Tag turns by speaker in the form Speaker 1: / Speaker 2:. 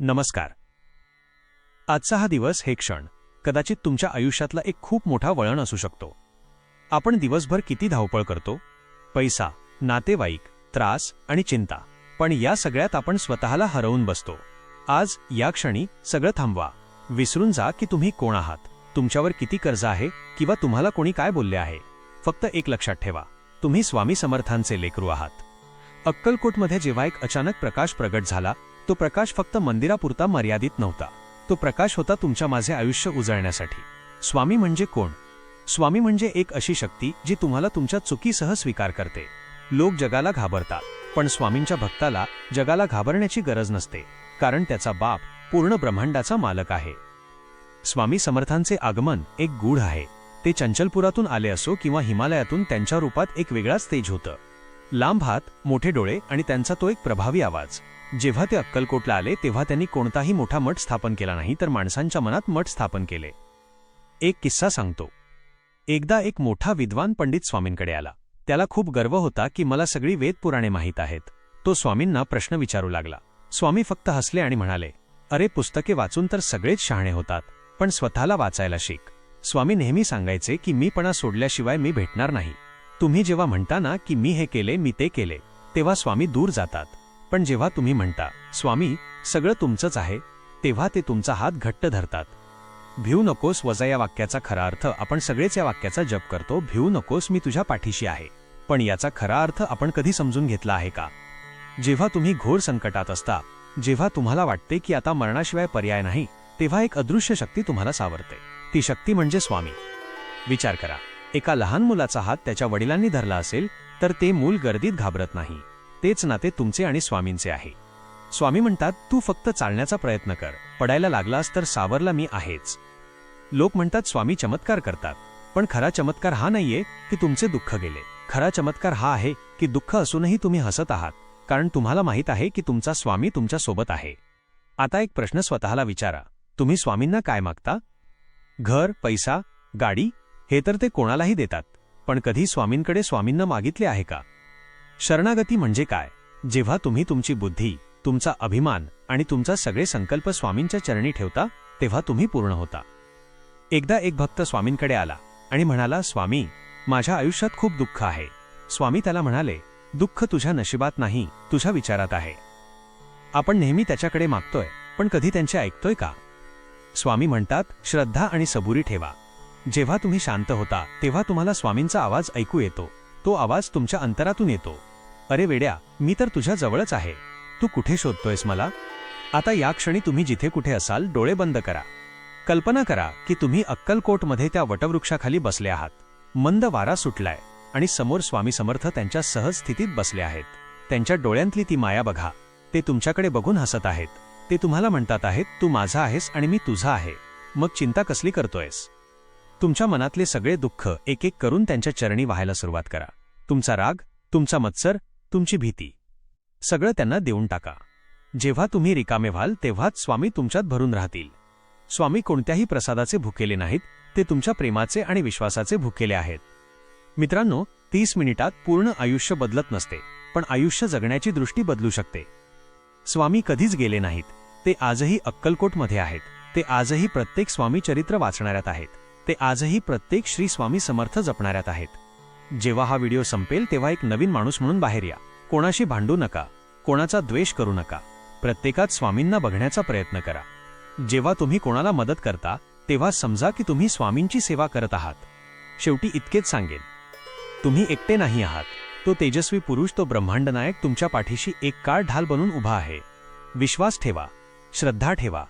Speaker 1: नमस्कार. आजचा हा दिवस हे क्षण कदाचित तुमच्या आयुष्यातला एक खूप मोठा वळण असू शकतो. आपण दिवसभर किती धावपळ करतो? पैसा नातेवाईक त्रास आणि चिंता. पण या सगळ्यात आपण स्वतःला हरवून बसतो. आज या क्षणी सगळं थांबवा. विसरून जा की तुम्ही कोण आहात. तुमच्यावर किती कर्ज आहे किंवा तुम्हाला कोणी काय बोलले आहे. फक्त एक लक्षात ठेवा. तुम्ही स्वामी समर्थांचे लेकरू आहात. अक्कलकोटमध्ये जेव्हा एक अचानक प्रकाश प्रगट झाला तो प्रकाश फक्त मंदिरापुरता मर्यादित नव्हता. तो प्रकाश होता तुमच्या माझे आयुष्य उजळण्यासाठी. स्वामी म्हणजे कोण? स्वामी म्हणजे एक अशी शक्ती जी तुम्हाला तुमच्या चुकीसह स्वीकार करते. लोक जगाला घाबरतात पण स्वामींच्या भक्ताला जगाला घाबरण्याची गरज नसते कारण त्याचा बाप पूर्ण ब्रह्मांडाचा मालक आहे. स्वामी समर्थांचे आगमन एक गूढ आहे. ते चंचलपुरातून आले असो किंवा हिमालयातून त्यांच्या रूपात एक वेगळाच तेज होतं. लांब हात मोठे डोळे आणि त्यांचा तो एक प्रभावी आवाज. जेव्हा ते अक्कलकोटला आले तेव्हा त्यांनी कोणताही मोठा मठ स्थापन केला नाही तर माणसांच्या मनात मठ स्थापन केले. एक किस्सा सांगतो. एकदा एक मोठा विद्वान पंडित स्वामींकडे आला. त्याला खूप गर्व होता की मला सगळी वेदपुराणे माहीत आहेत. तो स्वामींना प्रश्न विचारू लागला. स्वामी फक्त हसले आणि म्हणाले अरे पुस्तके वाचून तर सगळेच शहाणे होतात पण स्वतःला वाचायला शिक. स्वामी नेहमी सांगायचे की मीपणा सोडल्याशिवाय मी भेटणार नाही. तुम्ही जेव्हा म्हणता ना की मी हे केले मी ते केले तेव्हा स्वामी दूर जातात. पण जेव्हा तुम्ही म्हणता स्वामी सगळं तुमचंच आहे तेव्हा ते तुमचा हात घट्ट धरतात. भिऊ नकोस वजा या वाक्याचा खरा अर्थ आपण सगळेच या वाक्याचा जप करतो भिऊ नकोस मी तुझ्या पाठीशी आहे. पण याचा खरा अर्थ आपण कधी समजून घेतला आहे का? जेव्हा तुम्ही घोर संकटात असता जेव्हा तुम्हाला वाटते की आता मरणाशिवाय पर्याय नाही तेव्हा एक अदृश्य शक्ती तुम्हाला सावरते. ती शक्ती म्हणजे स्वामी. विचार करा. एका लहान मुलाचा हात त्याच्या वडिलांनी धरला असेल तर ते मूल गर्दीत घाबरत नाही. तेच नाते तुमचे आणि स्वामींचे आहे. स्वामी म्हणतात तू फक्त चालण्याचा प्रयत्न कर. पडायला लागलास तर सावरला मी आहेच. लोक म्हणतात स्वामी चमत्कार करतात. पण खरा चमत्कार हा नाहीये की तुमचे दुःख गेले. खरा चमत्कार हा आहे की दुःख असूनही तुम्ही हसत आहात कारण तुम्हाला माहीत आहे की तुमचा स्वामी तुमच्यासोबत आहे. आता एक प्रश्न स्वतःला विचारा. तुम्ही स्वामींना काय मागता? घर पैसा गाडी? हे तर ते कोणालाही देतात. पण कधी स्वामींकडे स्वामींना मागितले आहे का? शरणागती म्हणजे काय? जेव्हा तुम्ही तुमची बुद्धी तुमचा अभिमान आणि तुमचा सगळे संकल्प स्वामींच्या चरणी ठेवता तेव्हा तुम्ही पूर्ण होता. एकदा एक भक्त स्वामींकडे आला आणि म्हणाला स्वामी माझ्या आयुष्यात खूप दुःख आहे. स्वामी त्याला म्हणाले दुःख तुझ्या नशिबात नाही तुझ्या विचारात आहे. आपण नेहमी त्याच्याकडे मागतोय पण कधी त्यांचे ऐकतोय का? स्वामी म्हणतात श्रद्धा आणि सबुरी ठेवा. जेव्हा तुम्ही शांत होता तेव्हा तुम्हाला स्वामींचा आवाज ऐकू येतो. तो आवाज तुमच्या अंतरातून येतो. अरे वेड्या मी तर तुझ्या जवळच आहे. तू कुठे शोधतोयस मला? आता या क्षणी तुम्ही जिथे कुठे असाल डोळे बंद करा. कल्पना करा की तुम्ही अक्कलकोटमध्ये त्या वटवृक्षाखाली बसले आहात. मंद वारा सुटलाय आणि समोर स्वामी समर्थ त्यांच्या सहज स्थितीत बसले आहेत. त्यांच्या डोळ्यांतली ती माया बघा. ते तुमच्याकडे बघून हसत आहेत. ते तुम्हाला म्हणतात आहेत तू माझा आहेस आणि मी तुझा आहे. मग चिंता कसली करतोयस? तुमच्या मनातले सगळे दुःख एक एक करून त्यांच्या चरणी व्हायला सुरुवात करा. तुमचा राग तुमचा मत्सर तुमची भीती सगळं त्यांना देऊन टाका. जेव्हा तुम्ही रिकामे व्हाल तेव्हाच स्वामी तुमच्यात भरून राहतील. स्वामी कोणत्याही प्रसादाचे भुकेले नाहीत ते तुमच्या प्रेमाचे आणि विश्वासाचे भुकेले आहेत. मित्रांनो तीस मिनिटात पूर्ण आयुष्य बदलत नसते पण आयुष्य जगण्याची दृष्टी बदलू शकते. स्वामी कधीच गेले नाहीत ते आजही अक्कलकोटमध्ये आहेत ते आजही प्रत्येक स्वामी चरित्र वाचणाऱ्यात आहेत. ते आजही प्रत्येक श्री स्वामी समर्थ जपणाऱ्यात आहेत. जेव्हा हा व्हिडिओ संपेल तेव्हा एक नवीन माणूस म्हणून बाहेर या. कोणाशी भांडू नका. कोणाचा द्वेष करू नका. प्रत्येकात स्वामींना बघण्याचा प्रयत्न करा. जेव्हा तुम्ही कोणाला मदत करता तेव्हा समजा की तुम्ही स्वामींची सेवा करत आहात. शेवटी इतकेच सांगेन. तुम्ही एकटे नाही आहात. तो तेजस्वी पुरुष तो ब्रह्मांड नायक तुमच्या पाठीशी एक काळ ढाल बनून उभा आहे. विश्वास ठेवा. श्रद्धा ठेवा.